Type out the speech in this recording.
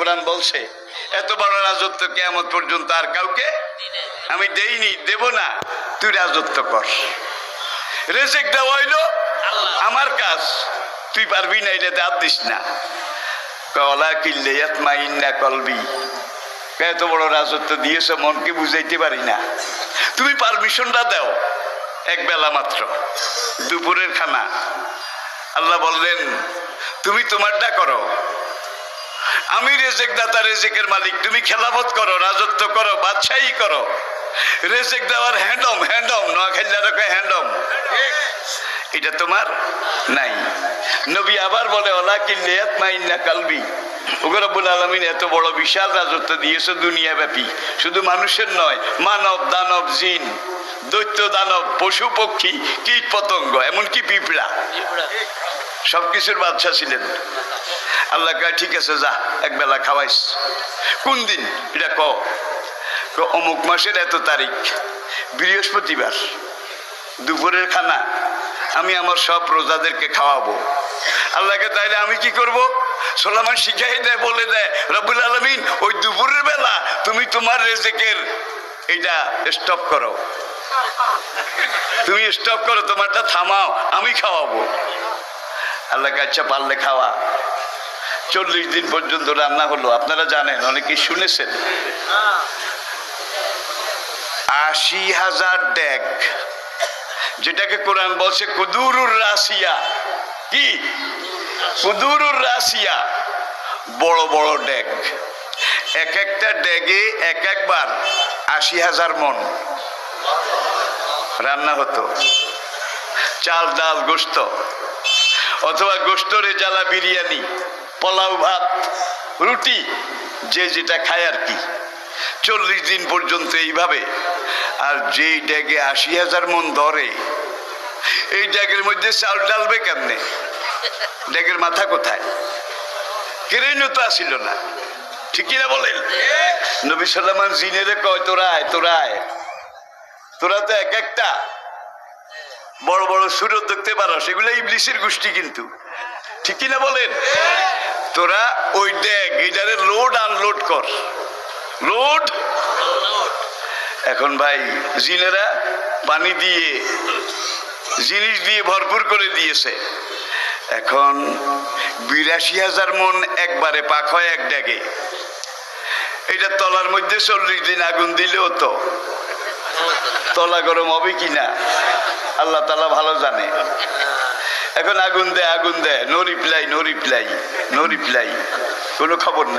কোরআন বলছে, এত বড় রাজত্ব কেমন পর্যন্ত আর কাউকে আমি দেইনি, দেব না, তুই রাজত্ব কর। রেজেক দেওয়া হইল, আমার কাজ, তুই পারবি না, এটা দাঁত দিস না। কলা কিল্লে মা ইন্না কলবি এত বড় রাজত্ব দিয়েছে, মনকে বুঝাইতে পারি না। তুমি পারমিশনটা দাও, এক বেলা মাত্র। দুপুরের খানা। আল্লাহ বললেন, তুমি তোমারটা করো। আমি রেজেক দাতা, রেজেকের মালিক। তুমি খেলাফত করো, রাজত্ব করো, বাদশাহী করো। রেজেক দেওয়ার হ্যান্ডম হ্যান্ডম নোয়াখাইলার হ্যান্ডম এটা তোমার? নাই। নবী আবার বলে ওলা কিল্লিয়াত মাইন্না কালবি ওগরবুল আলমিন, এত বড় বিশাল রাজত্ব দিয়েছে দুনিয়া ব্যাপী শুধু মানুষের নয়, মানব, দানব, জিন, দৈত্য, দানব, পশু, পক্ষী কীট পতঙ্গ এমনকি পিঁপড়া। সবকিছুর বাদশা ছিলেন। আল্লাহ কয়, ঠিক আছে, যা একবেলা খাওয়াইস। কোন দিন? এটা ক? অমুক মাসের এত তারিখ, বৃহস্পতিবার, দুপুরের খানা, আমি আমার সব রোজাদেরকে খাওয়াবো। আল্লাহকে তাইলে আমি কি করব? সোলামান শিখাই দেয়, বলে দেয় রবুল আলমিন, ওই দুপুরের বেলা তুমি তোমার রেজেকের এইটা স্টপ করো। তুমি স্টপ করো, তোমারটা থামাও, আমি খাওয়াবো। আল্লাহকে আচ্ছা পারলে খাওয়া। চল্লিশ দিন পর্যন্ত রান্না হলো। আপনারা জানেন, অনেকে শুনেছেন। আশি হাজার ডেক যেটাকে কোরআন বলছে, কুদুরুর রাশিয়া কি? কুদুরুর রাশিয়া বড় বড় ডেক এক একটা ডেগে এক একবার আশি হাজার মন রান্না হতো। চাল, ডাল, গোস্ত। অথবা গোস্ত জ্বালা বিরিয়ানি। পোলাও ভাত, রুটি, যে যেটা খায় আর কি। চল্লিশ দিন পর্যন্ত এইভাবে। আর যেই ড্যাগে আশি হাজার মন ধরে, এই ড্যাগের মধ্যে চাল ডালবে কেমনে? ড্যাগের মাথা কোথায়? কেরেনও তো আসিল না। ঠিকই না বলেন? নবী সাল্লামান জিনেরে কয়, তোরায় তোরায়। তোরা তো এক একটা। বড় বড় সুরত দেখতে পারো, সেগুলো ইবলিশের গোষ্ঠী কিন্তু। ঠিকই না বলেন? তোরা ওই এইটারে লোড আনলোড কর। লোড এখন ভাই, জিনেরা পানি দিয়ে, জিনিস দিয়ে ভরপুর করে দিয়েছে। এখন বিরাশি হাজার মন একবারে পাক হয় এক ড্যাগে এটা তলার মধ্যে চল্লিশ দিন আগুন দিলেও তো। তলা গরম হবে কি না আল্লাহ তালা ভালো জানে। এখন আগুন দেয় আগুন দেয়। No reply no reply no reply কোনো খবর নাই।